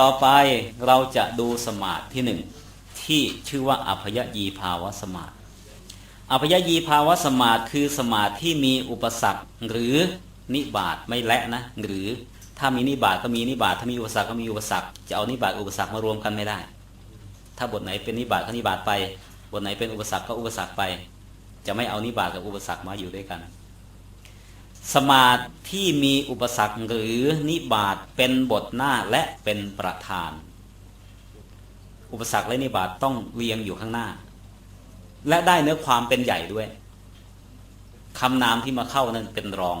ต่อไปเราจะดูสมาธิที่หนึ่งที่ชื่อว่าอัพยยีภาวะสมาธิอัพยยีภาวะสมาธิคือสมาธิที่มีอุปสรรคหรือนิบาตไม่และนะ หรือถ้ามีนิบาตก็มีนิบาตถ้ามีอุปสรรคก็มีอุปสรรคจะเอานิบาตอุปสรรคมารวมกันไม่ได้ ถ้าบทไหนเป็นนิบาตก็นิบาตไป บทไหนเป็นอุปสรรคก็อุปสรรคไป จะไม่เอานิบาตกับอุปสรรคมาอยู่ด้วยกัน สมาธิที่มีอุปสรรคหรือนิบาตเป็นบทหน้าและเป็นประธาน อุปสรรคและนิบาตต้องเรียงอยู่ข้างหน้า และได้เนื้อความเป็นใหญ่ด้วยคำนามที่มาเข้านั้นเป็นรอง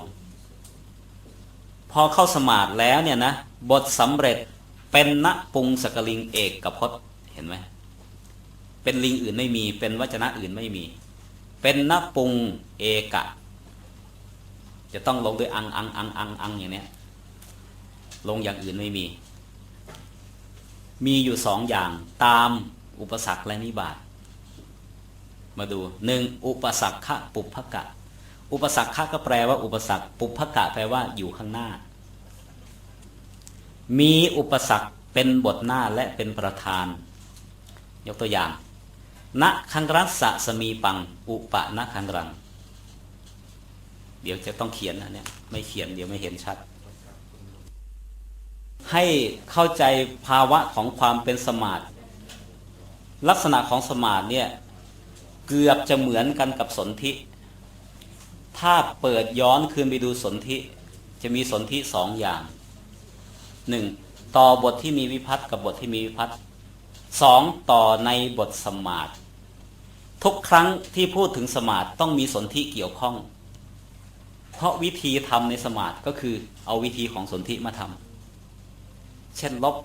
พอเข้าสมาธิแล้วเนี่ยนะบทสำเร็จเป็นณปุงสกลิงเอกกับพจน์เห็นไหมเป็นลิงอื่นไม่มี เป็นวจนะอื่นไม่มี เป็นณปุงเอกะ จะต้องลงด้วยอังอังอังอังอังอย่างเนี้ยลงอย่างอื่นไม่มี มีอยู่สองอย่างตามอุปสรรคและนิบาตมาดูหนึ่งอุปสรรคปุพพกะ อุปสรรคก็แปลว่าอุปสรรคปุพพกะแปลว่าอยู่ข้างหน้า มีอุปสรรคเป็นบทหน้าและเป็นประธาน ยกตัวอย่างณคังรัสสะสมีปัง อุปะณคังรัง เดี๋ยวจะต้องเขียนนะเนี่ยไม่เขียนเดี๋ยวไม่เห็นชัด ให้เข้าใจภาวะของความเป็นสมาธิลักษณะของสมาธิเนี่ยเกือบจะเหมือนกันกับสนธิ ถ้าเปิดย้อนคืนไปดูสนธิ จะมีสนธิสองอย่างหนึ่งต่อบทที่มีวิพัฒน์กับบทที่มีวิพัฒน์สองต่อในบทสมาธิทุกครั้งที่พูดถึงสมาธิต้องมีสนธิเกี่ยวข้อง ราะวิธีทำในสมาธิก็คือเอาวิธีของสนธิมาทำเช่นลบ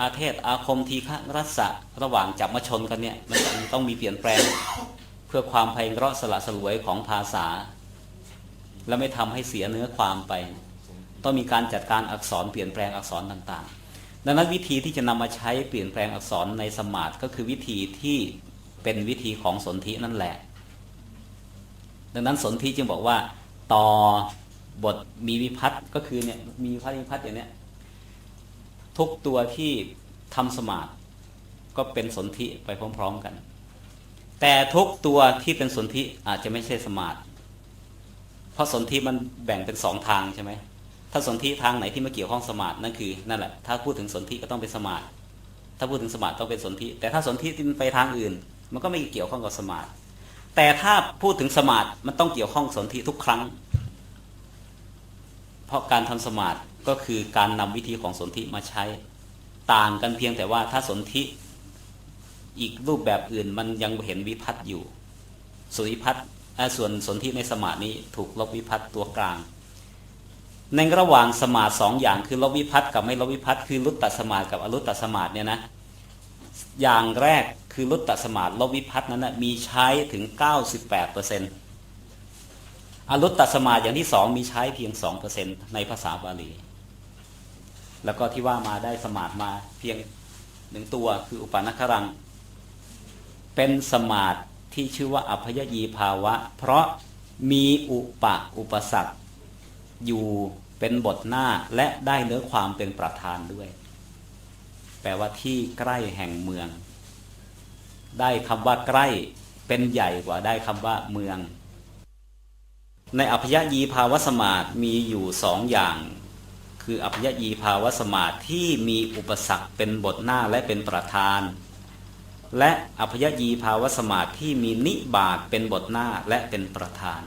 อาเทศอาคมทีฆะรัศะระหว่างจับมาชนกันเนี่ยมันต้องมีเปลี่ยนแปลงเพื่อความไพเราะสละสลวยของภาษา และไม่ทำให้เสียเนื้อความไป ต้องมีการจัดการอักษรเปลี่ยนแปลงอักษรต่างๆ ดังนั้นวิธีที่จะนำมาใช้เปลี่ยนแปลงอักษรในสมาธิก็คือวิธีที่เป็นวิธีของสนธินั่นแหละ ดังนั้นสนธิจึงบอกว่า ต่อบทมีวิพัฒน์ก็คือเนี่ยมีวิพัฒน์วิพัฒน์อย่างเนี้ยทุกตัวที่ทำสมาธิก็เป็นสนธิไปพร้อม ๆกัน แต่ทุกตัวที่เป็นสนธิอาจจะไม่ใช่สมาธิเพราะสนธิมันแบ่งเป็นสองทางใช่ไหมถ้าสนธิทางไหนที่ไม่เกี่ยวข้องสมาธินั่นคือนั่นแหละถ้าพูดถึงสนธิก็ต้องเป็นสมาธิถ้าพูดถึงสมาธิต้องเป็นสนธิแต่ถ้าสนธิที่มันไปทางอื่น มันก็ไม่เกี่ยวข้องกับสมาธิ แต่ถ้าพูดถึงสมาธิมันต้องเกี่ยวข้องสนธิทุกครั้ง เพราะการทำสมาธิก็คือการนำวิธีของสนธิมาใช้ต่างกันเพียงแต่ว่าถ้าสนธิอีกรูปแบบอื่นมันยังเห็นวิพัฒน์อยู่ส่วนวิพัฒน์ส่วนสนธิในสมาธินี้ถูกลบวิพัฒน์ตัวกลาง ในระหว่างสมาธิสองอย่างคือลบวิพัฒน์กับไม่ลบวิพัฒน์คือรุตตสมาธิกับอรุตตสมาธิเนี่ยนะอย่างแรก คือรุตตสมาธิลบวิพัฒน์นั้นนะมีใช้ถึง 98%อรุตตสมาธิอย่างที่สองมีใช้เพียง2%ในภาษาบาลี แล้วก็ที่ว่ามาได้สมาธิมาเพียงหนึ่งตัวคืออุปนัครัง เป็นสมาธิที่ชื่อว่าอัพยยีภาวะ เพราะมีอุปะอุปสรรคอยู่เป็นบทหน้าและได้เนื้อความเป็นประธานด้วย แปลว่าที่ใกล้แห่งเมือง ได้คำว่าใกล้เป็นใหญ่กว่าได้คำว่าเมือง ในอัพยยีภาวสมาธิมีอยู่สองอย่าง คืออัพยยีภาวสมาธิที่มีอุปสรรคเป็นบทหน้าและเป็นประธาน และอัพยยีภาวสมาธิที่มีนิบาตเป็นบทหน้าและเป็นประธาน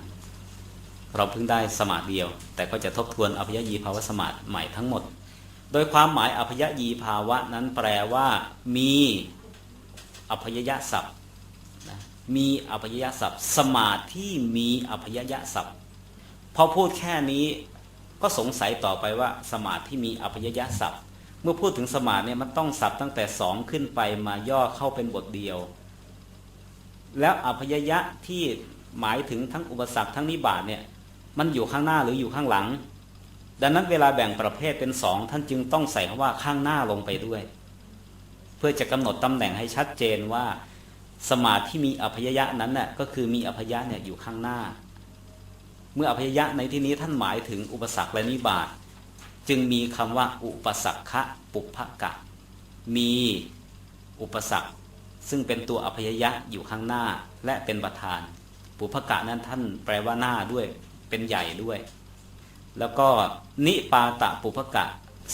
เราเพิ่งได้สมาธิเดียว แต่ก็จะทบทวนอัพยยีภาวสมาธิใหม่ทั้งหมด โดยความหมายอัพยยีภาวะนั้นแปลว่า มี อัพยยศัพท์มีอัพยยศัพท์ สมาธิมีอัพยยศัพท์พอพูดแค่นี้ก็สงสัยต่อไปว่าสมาธิมีอัพยยศัพท์ เมื่อพูดถึงสมาธิเนี่ยมันต้องศัพท์ตั้งแต่สองขึ้นไปมาย่อเข้าเป็นบทเดียว แล้วอัพยยะที่หมายถึงทั้งอุปสรรคทั้งนิบาตเนี่ยมันอยู่ข้างหน้าหรืออยู่ข้างหลัง ดังนั้นเวลาแบ่งประเภทเป็นสองท่านจึงต้องใส่คำว่าข้างหน้าลงไปด้วย เพื่อจะกำหนดตำแหน่งให้ชัดเจนว่า สมาธิมีอภยยะนั้นน่ะก็คือมีอภยยะเนี่ยอยู่ข้างหน้า เมื่ออภยยะในที่นี้ท่านหมายถึงอุปสรรคและนิบาตจึงมีคำว่า อุปสักขะปุพพกะ มีอุปสรรค ซึ่งเป็นตัวอภยยะอยู่ข้างหน้าและเป็นประธาน ปุพพกะนั้นท่านแปลว่าหน้าด้วยเป็นใหญ่ด้วย แล้วก็นิปาตะปุพพกะ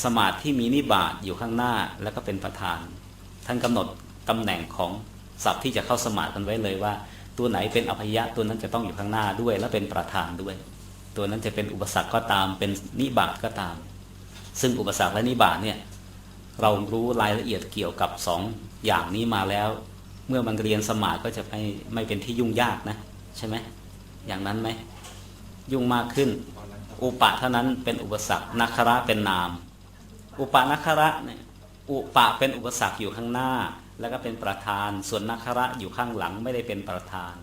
สมาธิมีนิบาตอยู่ข้างหน้าแล้วก็เป็นประธาน ท่านกำหนดตำแหน่งของศัพท์ที่จะเข้าสมาธิกันไว้เลยว่า ตัวไหนเป็นอภัยะตัวนั้นจะต้องอยู่ข้างหน้าด้วย และเป็นประธานด้วย ตัวนั้นจะเป็นอุปสรรคก็ตาม เป็นนิบาตก็ตาม ซึ่งอุปสรรคและนิบาตเนี่ยเรารู้รายละเอียดเกี่ยวกับสองอย่างนี้มาแล้ว เมื่อมันเรียนสมาธิก็จะไม่ไม่เป็นที่ยุ่งยากนะใช่ไหมอย่างนั้นไหมยุ่งมากขึ้น อุปะเท่านั้นเป็นอุปสรรคนัคระเป็นนาม อุปานัคระเนี่ย อุปะเป็นอุปสรรคอยู่ข้างหน้า แล้วก็เป็นประธาน ส่วนนัคระอยู่ข้างหลังไม่ได้เป็นประธาน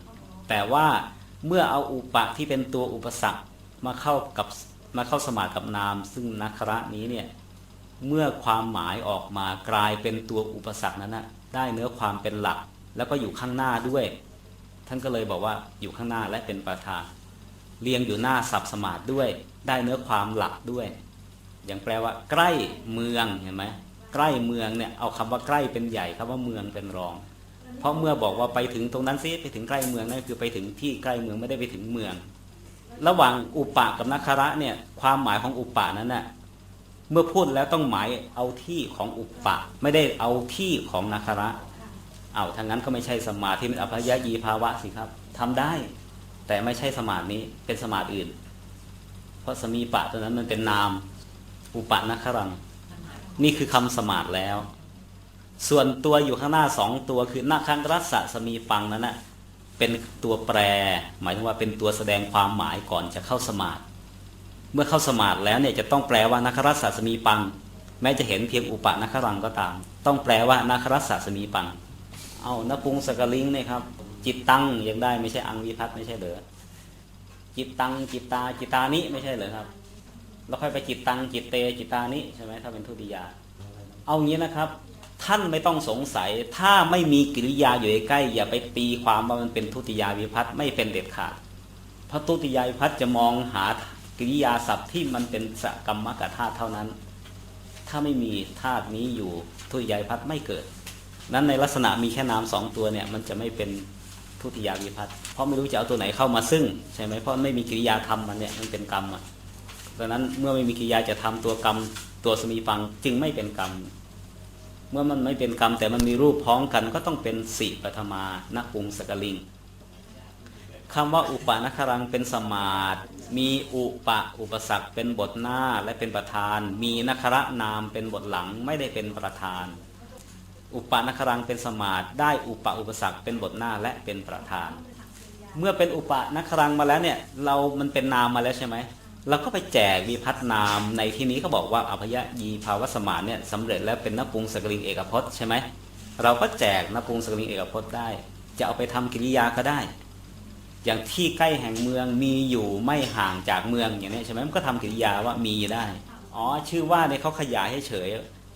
แต่ว่าเมื่อเอาอุปะที่เป็นตัวอุปสรรคมาเข้ากับมาเข้าสมากับนาม ซึ่งนัคระนี้เนี่ยเมื่อความหมายออกมากลายเป็นตัวอุปสรรคนั้นนะได้เนื้อความเป็นหลัก แล้วก็อยู่ข้างหน้าด้วย ท่านก็เลยบอกว่าอยู่ข้างหน้าและเป็นประธาน เรียงอยู่หน้าสับสมาธิด้วย ได้เนื้อความหลักด้วย อย่างแปลว่า ใกล้เมืองเห็นไหม ใกล้เมืองเนี่ยเอาคำว่าใกล้เป็นใหญ่คำว่าเมืองเป็นรอง เพราะเมื่อบอกว่าไปถึงตรงนั้นซิไปถึงใกล้เมืองนั่นคือไปถึงที่ใกล้เมืองไม่ได้ไปถึงเมือง ระหว่างอุปะกับนักคระเนี่ยความหมายของอุปะนั้นน่ะเมื่อพูดแล้วต้องหมายเอาที่ของอุปะ ไม่ได้เอาที่ของนักคระเอาทางนั้นก็ไม่ใช่สมาธิเป็นอภยยีภาวะสิครับทำได้ แต่ไม่ใช่สมาธินี้เป็นสมาธิอื่น เพราะสมีปะตัวนั้นมันเป็นนาม อุปะนักครัง นี่คือคำสมาธิแล้ว ส่วนตัวอยู่ข้างหน้าสองตัวคือนาคังรัสสะสมีปังนั้นนะเป็นตัวแปร หมายถึงว่าเป็นตัวแสดงความหมายก่อนจะเข้าสมาธิเมื่อเข้าสมาธิแล้วเนี่ยจะต้องแปลว่านาครัสสะสมีปัง แม้จะเห็นเพียงอุปนัครังก็ตาม ต้องแปลว่านาครัสสะสมีปัง เอานปุงสกลิงเนี่ยครับจิตตั้งยังได้ไม่ใช่อังวิพัตไม่ใช่เหรอจิตตังจิตตาจิตตานิไม่ใช่เหรอครับ แล้วค่อยไปจิตตังจิตเตจิตตานิใช่ไหมถ้าเป็นทุติยา เอางี้นะครับ ท่านไม่ต้องสงสัย ถ้าไม่มีกิริยาอยู่ใกล้ๆอย่าไปตีความว่ามันเป็นทุติยาวิพัตไม่เป็นเด็ดขาดเพราะทุติยาวิพัตจะมองหากิริยาศัพท์ที่มันเป็นสกรรมกธาตุเท่านั้น ถ้าไม่มีธาตุนี้อยู่ทุติยาวิพัตไม่เกิด นั้นในลักษณะมีแค่นามสองตัวเนี่ยมันจะไม่เป็นทุติยาวิพัตเพราะไม่รู้จะเอาตัวไหนเข้ามาซึ่งใช่ไหมเพราะไม่มีกิริยาทำมันเนี่ยมันเป็นกรรมอะ ดังนั้นเมื่อไม่มีกิริยาจะทำตัวกรรมตัวสมีปังจึงไม่เป็นกรรม เมื่อมันไม่เป็นกรรมแต่มันมีรูปพ้องกันก็ต้องเป็นสิปฐมานักปุงสกลิงคำว่าอุปานครังเป็นสมาดมีอุปะอุปสรรคเป็นบทหน้าและเป็นประธาน มีนคระนามเป็นบทหลังไม่ได้เป็นประธาน อุปานครังเป็นสมาดได้อุปะอุปสรรคเป็นบทหน้าและเป็นประธาน เมื่อเป็นอุปนครังมาแล้วเนี่ยเรามันเป็นนามมาแล้วใช่ไหม เราก็ไปแจกวิพัฒนามในที่นี้เขาบอกว่าอภยยีภาวสมานเนี่ยสำเร็จแล้วเป็นนปุงสกลิงเอกพจน์ใช่ไหมเราก็แจกนปุงสกลิงเอกพจน์ได้ จะเอาไปทำกิริยาก็ได้ อย่างที่ใกล้แห่งเมืองมีอยู่ไม่ห่างจากเมืองอย่างนี้ใช่ไหมมันก็ทำกิริยาว่ามีได้อ๋อชื่อว่าเนี่ยเขาขยายให้เฉย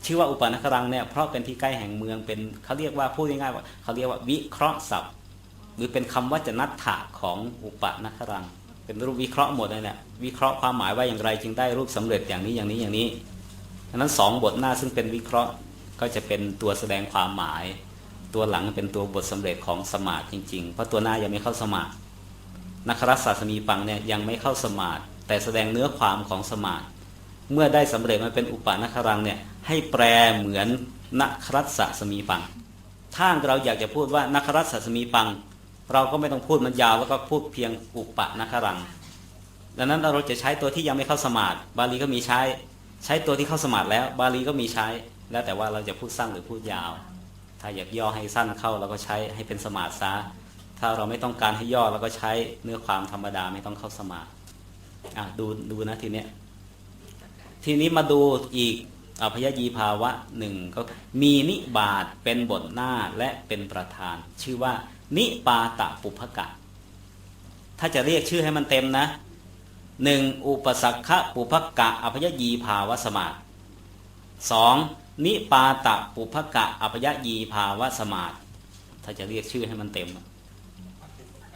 ชื่อว่าอุปนัครังเนี่ยเพราะเป็นที่ใกล้แห่งเมืองเป็นเขาเรียกว่าพูดง่ายๆว่าเขาเรียกว่าวิเคราะห์ศัพท์ หรือเป็นคำว่าจะนัตถะของอุปนัครัง เป็นรูปวิเคราะห์หมดเลยเนี่ยวิเคราะห์ความหมายว่าอย่างไรจึงได้รูปสำเร็จอย่างนี้อย่างนี้อย่างนี้ดังนั้นสองบทหน้าซึ่งเป็นวิเคราะห์ก็จะเป็นตัวแสดงความหมาย ตัวหลังเป็นตัวบทสำเร็จของสมาธิจริง ๆ เพราะตัวหน้ายังไม่เข้าสมาธินักรัศาสมีปังเนี่ยยังไม่เข้าสมาธิแต่แสดงเนื้อความของสมาธิเมื่อได้สำเร็จมาเป็นอุปานครังเนี่ยให้แปลเหมือนนักรัศสมีปัง ถ้าเราอยากจะพูดว่านักรัศสมีปัง เราก็ไม่ต้องพูดมันยาวแล้วก็พูดเพียงอุปะนัครัง ดังนั้นเราจะใช้ตัวที่ยังไม่เข้าสมาธิบาลีก็มีใช้ ใช้ตัวที่เข้าสมาธิแล้ว บาลีก็มีใช้ แล้วแต่ว่าเราจะพูดสั้นหรือพูดยาว ถ้าอยากย่อให้สั้นเข้าเราก็ใช้ให้เป็นสมาธิซะ ถ้าเราไม่ต้องการให้ย่อเราก็ใช้เนื้อความธรรมดาไม่ต้องเข้าสมาธิอะดูดูนะทีเนี้ยทีนี้มาดูอีกอภยยีภาวะหนึ่งก็มีนิบาตเป็นบทหน้าและเป็นประธาน ชื่อว่า นิปาตะปุพกะ ถ้าจะเรียกชื่อให้มันเต็มนะหนึ่งอุปสักขะปุพกะอภยยีภาวะสมาธิสองนิปาตะปุพกะอภยยีภาวะสมาธิถ้าจะเรียกชื่อให้มันเต็ม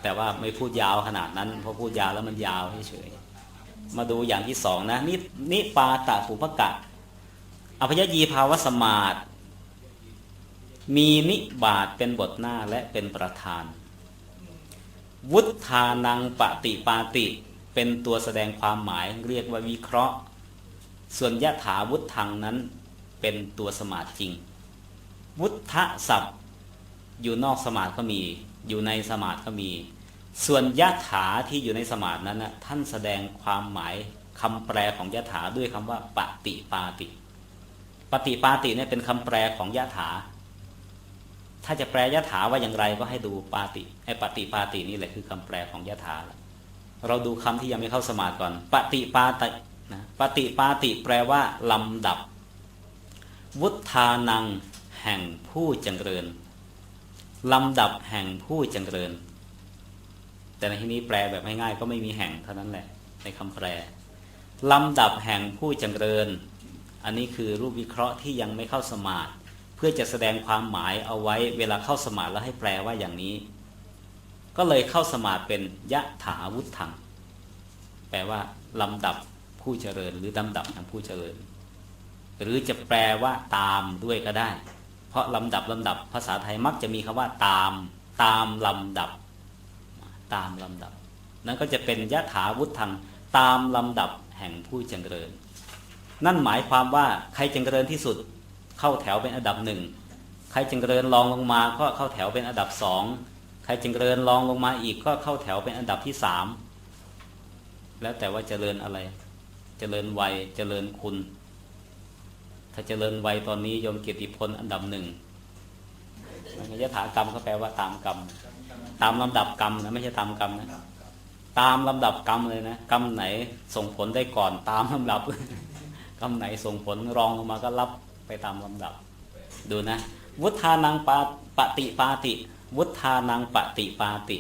แต่ว่าไม่พูดยาวขนาดนั้นเพราะพูดยาวแล้วมันยาวเฉยมาดูอย่างที่สองนะนินิปาตะปุพกะอพยยีภาวสมาต มีนิบาตเป็นบทหน้าและเป็นประธาน วุฒานังปฏิปาติ เป็นตัวแสดงความหมายเรียกว่าวิเคราะห์ ส่วนยะถาวุธังนั้นเป็นตัวสมาธิจริง วุฒะศัพท์ อยู่นอกสมาธิก็มี อยู่ในสมาธิก็มี ส่วนยะถาที่อยู่ในสมาธินั้นนะท่านแสดงความหมายคำแปลของยะถาด้วยคำว่าปฏิปาติ ปฏิปาติเนี่ยเป็นคำแปลของยะถา ถ้าจะแปลยะถาว่าอย่างไรก็ให้ดูปาติไอ้ปฏิปาตินี่แหละคือคำแปลของยะถาเราดูคำที่ยังไม่เข้าสมาธิก่อนปฏิปาตินะปฏิปาติแปลว่าลำดับ วุฒานังแห่งผู้จังเริญลำดับแห่งผู้จังเริญ แต่ในที่นี้แปลแบบง่ายๆก็ไม่มีแห่งเท่านั้นแหละ ในคำแปลลำดับแห่งผู้จังเริญ อันนี้คือรูปวิเคราะห์ที่ยังไม่เข้าสมาธิ พื่อจะแสดงความหมายเอาไว้เวลาเข้าสมาธิแล้วให้แปลว่าอย่างนี้ ก็เลยเข้าสมาธิเป็นยะถาวุธัง แปลว่าลำดับผู้เจริญ หรือลำดับแห่งผู้เจริญ หรือจะแปลว่าตามด้วยก็ได้ เพราะลำดับลำดับภาษาไทยมักจะมีคำว่าตาม ตามลำดับ ตามลำดับ นั่นก็จะเป็นยะถาวุธัง ตามลำดับแห่งผู้เจริญ นั่นหมายความว่าใครเจริญที่สุด เข้าแถวเป็นอันดับหนึ่งใครจึงเจริญรองลงมาก็เข้าแถวเป็นอันดับสองใครจึงเจริญรองลงมาอีกก็เข้าแถวเป็นอันดับที่สามแล้วแต่ว่าเจริญอะไร เจริญวัยเจริญคุณ ถ้าเจริญวัยตอนนี้โยมเกียรติพลอันดับหนึ่งยถากรรมเขาแปลว่าตามกรรม ตามลำดับกรรมนะไม่ใช่ตามกรรมนะตามลำดับกรรมเลยนะกรรมไหนส่งผลได้ก่อนตามลำดับกรรมไหนส่งผลรองลงมาก็รับ ไปตามลำดับ ดูนะ วุฒานังปาปฏิปาติ วุฒานังปฏิปาติ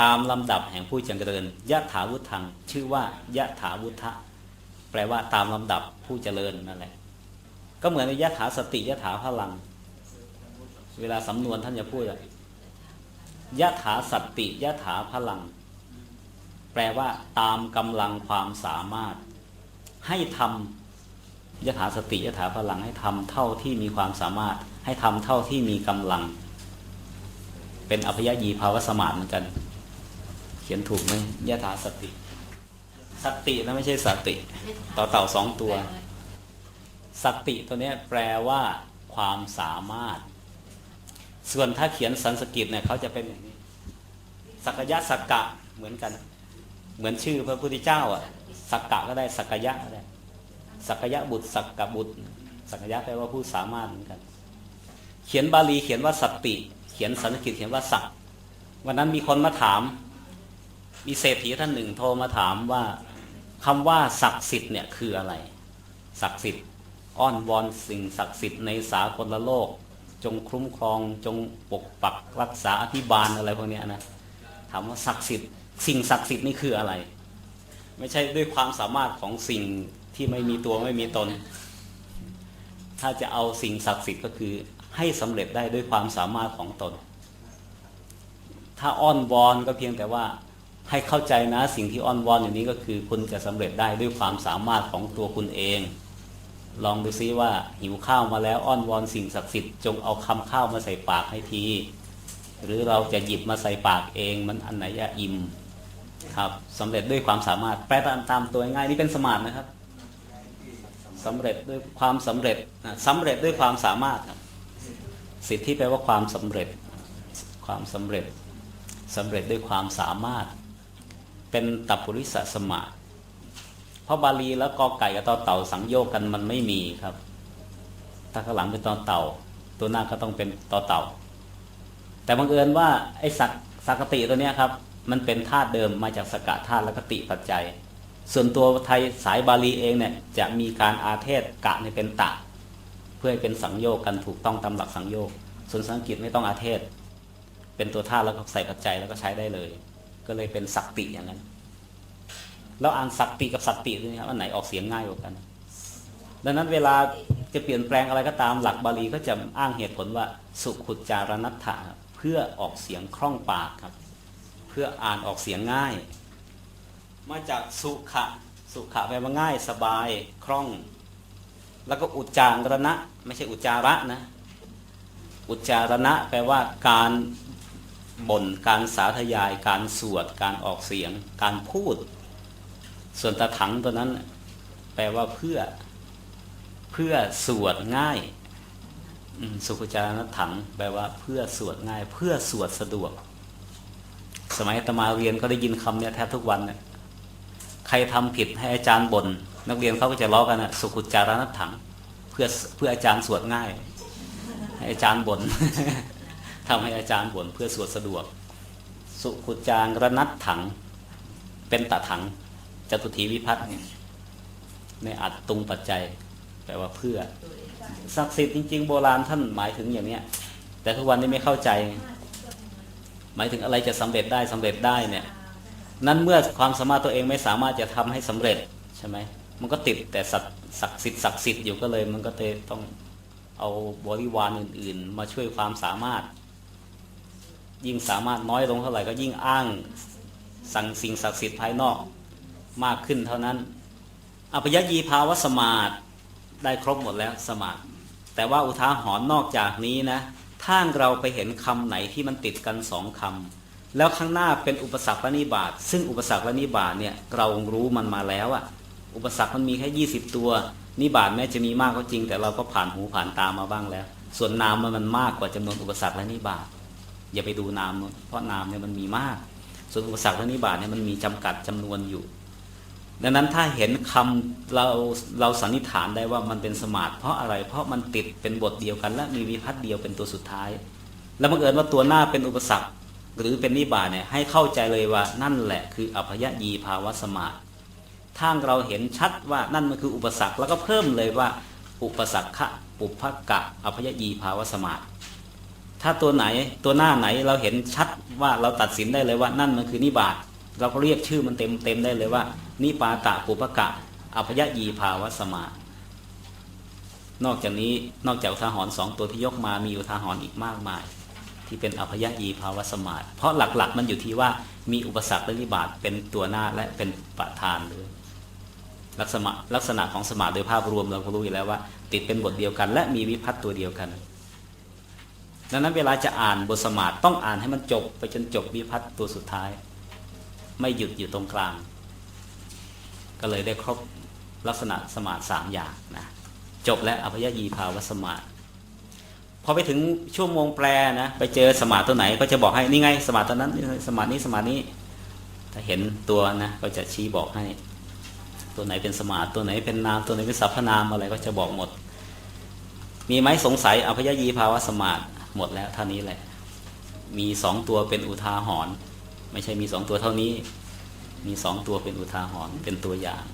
ตามลำดับแห่งผู้เจริญยะถาวุธัง ชื่อว่ายะถาวุฒะแปลว่าตามลำดับผู้เจริญนั่นแหละ ก็เหมือนยะถาสติยะถาพลัง เวลาสำนวนท่านจะพูดยะถาสติยะถาพลัง แปลว่า ตามกำลังความสามารถ ให้ทำ ยถาสติยถาพลังให้ทำเท่าที่มีความสามารถ ให้ทำเท่าที่มีกำลัง เป็นอภยยีภาวสมาธิเหมือนกัน เขียนถูกไหมยถาสติ สตินะไม่ใช่สติ ต่อเต่าสองตัว สติตัวนี้แปลว่า ความสามารถ ส่วนถ้าเขียนสันสกฤตเนี่ยเขาจะเป็นอย่างนี้สักยะสักกะเหมือนกัน เหมือนชื่อพระพุทธเจ้าอะสักกะก็ได้สักยะก็ได้ สักยะบุตรสักกะบุตร สักยะแปลว่าผู้สามารถเหมือนกัน เขียนบาลีเขียนว่าสติ เขียนสันสกฤตเขียนว่าสักวันนั้นมีคนมาถาม มีเศรษฐีท่านหนึ่งโทรมาถามว่าคำว่าศักดิ์สิทธิ์เนี่ยคืออะไร ศักดิ์สิทธิ์อ้อนวอนสิ่งศักดิ์สิทธิ์ในสากลโลก จงคุ้มครองจงปกปักรักษาอภิบาลอะไรพวกนี้นะถามว่าศักดิ์สิทธิ์สิ่งศักดิ์สิทธิ์นี่คืออะไร ไม่ใช่ด้วยความสามารถของสิ่ง ที่ไม่มีตัวไม่มีตน ถ้าจะเอาสิ่งศักดิ์สิทธิ์ก็คือ ให้สำเร็จได้ด้วยความสามารถของตน ถ้าอ้อนวอนก็เพียงแต่ว่าให้เข้าใจนะสิ่งที่อ้อนวอนอย่างนี้ก็คือ คุณจะสำเร็จได้ด้วยความสามารถของตัวคุณเอง ลองดูซิว่าหิวข้าวมาแล้วอ้อนวอนสิ่งศักดิ์สิทธิ์จงเอาคำข้าวมาใส่ปากให้ที หรือเราจะหยิบมาใส่ปากเองมันอันไหนจะอิ่มครับสำเร็จด้วยความสามารถแปลตามตามตัวง่ายนี่เป็นสมาธินะครับ สำเร็จด้วยความสำเร็จนะสำเร็จด้วยความสามารถครับสิทธิแปลว่าความสำเร็จความสำเร็จสำเร็จด้วยความสามารถ เป็นตับปุริสสมาเพราะบาลีแล้วกอไก่กับตอเต่าสังโยกกันมันไม่มีครับ ถ้าข้างหลังเป็นตอเต่า ตัวหน้าก็ต้องเป็นตอเต่า แต่บังเอิญว่าไอ้สักสักกติตัวเนี้ยครับ มันเป็นธาตุเดิมมาจากสกะธาตุและกติปัจจัย ส่วนตัวไทยสายบาลีเองเนี่ยจะมีการอาเทศกะในเป็นตะ เพื่อให้เป็นสังโยกกันถูกต้องตามหลักสังโยกส่วนสังกฤษไม่ต้องอาเทศ เป็นตัวธาแล้วก็ใส่ปัจจัยแล้วก็ใช้ได้เลย ก็เลยเป็นสักติอย่างนั้น แล้วอ่านสักติกับสัตติด้วยนะครับอันไหนออกเสียงง่ายกว่ากัน ดังนั้นเวลาจะเปลี่ยนแปลงอะไรก็ตามหลักบาลีก็จะอ้างเหตุผลว่าสุขุจารนัตถะเพื่อออกเสียงคล่องปากครับ เพื่ออ่านออกเสียงง่าย มาจากสุขะ สุขะแปลว่าง่ายสบายคล่อง แล้วก็อุจจารณะ ไม่ใช่อุจจาระนะ อุจจารณะแปลว่าการบ่นการสาธยาย การสวด การออกเสียง การพูด ส่วนตะถังตัวนั้น แปลว่าเพื่อเพื่อสวดง่ายสุขจารณถัง แปลว่าเพื่อสวดง่าย เพื่อสวดสะดวก สมัยตมาเรียนก็ได้ยินคำเนี้ยแทบทุกวันเนี่ย รทำผิดให้อาจารย์บน่นนักเรียนเขาก็จะล้อกันนะสุขุจารณถัง เพื่อเพื่ออาจารย์สวดง่าย ให้อาจารย์บน่นทำให้อาจารย์บ่นเพื่อสวดสะดวก สุขุจารณัตถัง เป็นตะถังจตุถีวิพัฒน์เนี่ยในอัดตุงปัจจัยแปลว่าเพื่อศักดิ์สิทธิ์จริง ๆ โบราณท่านหมายถึงอย่างเนี้ยแต่ทุกวันนี้ไม่เข้าใจ หมายถึงอะไรจะสำเร็จได้สำเร็จได้เนี่ย นั้นเมื่อความสามารถตัวเองไม่สามารถจะทำให้สำเร็จใช่ไหมมันก็ติดแต่ศักดิ์ศักดิ์สิทธิ์ศักดิ์สิทธิ์อยู่ก็เลย มันก็เลยต้องเอาบริวารอื่น ๆ มาช่วยความสามารถ ยิ่งสามารถน้อยลงเท่าไหร่ก็ยิ่งอ้างสั่งสิ่งศักดิ์สิทธิ์ภายนอกมากขึ้นเท่านั้นอภิยยีภาวะสมาธิได้ครบหมดแล้วสมาธิแต่ว่าอุทาหรณ์นอกจากนี้นะถ้าเราไปเห็นคำไหนที่มันติดกันสองคำ แล้วข้างหน้าเป็นอุปสรรคและนิบาตซึ่งอุปสรรคและนิบาตเนี่ยเรารู้มันมาแล้วอะอุปสรรคมันมีแค่20 ตัว นิบาตแม้จะมีมากก็จริง แต่เราก็ผ่านหูผ่านตามาบ้างแล้ว ส่วนนามมันมันมากกว่าจำนวนอุปสรรคและนิบาตอย่าไปดูนามเพราะนามเนี่ยมันมีมาก ส่วนอุปสรรคและนิบาตเนี่ยมันมีจำกัดจำนวนอยู่ ดังนั้นถ้าเห็นคำเราเราสันนิษฐานได้ว่ามันเป็นสมาธิเพราะอะไรเพราะมันติดเป็นบทเดียวกัน และมีวิพัฒน์เดียวเป็นตัวสุดท้าย แล้วบังเอิญว่าตัวหน้าเป็นอุปสรรค หรือเป็นนิบาตเนี่ยให้เข้าใจเลยว่านั่นแหละคืออภยยีภาวะสมาธิถ้าเราเห็นชัดว่านั่นมันคืออุปสรรคแล้วก็เพิ่มเลยว่า อุปสรรคะปุพกะอภยยีภาวะสมาธิถ้าตัวไหนตัวหน้าไหนเราเห็นชัดว่าเราตัดสินได้เลยว่านั่นมันคือนิบาตเราก็เรียกชื่อมันเต็มเต็มได้เลยว่า นิปาตะปุปกะอภยยีภาวะสมาธินอกจากนี้นอกจากอุทาหรณ์สองตัวที่ยกมามีอุทาหรณ์อีกมากมาย ที่เป็นอภยยีภาวสมาธิเพราะหลักๆ มันอยู่ที่ว่ามีอุปสรรคและนิบาตเป็นตัวหน้าและเป็นประธานเลยลักษณะลักษณะของสมาธิโดยภาพรวมเราก็รู้อยู่แล้วว่า ติดเป็นบทเดียวกัน และมีวิพัตตัวเดียวกัน ดังนั้นเวลาจะอ่านบทสมาธิต้องอ่านให้มันจบ ไปจนจบวิพัตตัวสุดท้าย ไม่หยุดอยู่ตรงกลาง ก็เลยได้ครบลักษณะสมาธิสามอย่างนะจบแล้วอภยยีภาวสมาธิ พอไปถึงชั่วโมงแปลนะไปเจอสมาตัวไหนก็จะบอกให้นี่ไง สมาตัวนั้นสมานี้สมานี้ ถ้าเห็นตัวนะก็จะชี้บอกให้ ตัวไหนเป็นสมาตัวไหนเป็นนามตัวไหนเป็นสรรพนามอะไรก็จะบอกหมด มีไหมสงสัยอภยยีภาวะสมาธิหมดแล้วเท่านี้แหละ มีสองตัวเป็นอุทาหรณ์ไม่ใช่มีสองตัวเท่านี้ มีสองตัวเป็นอุทาหรณ์เป็นตัวอย่าง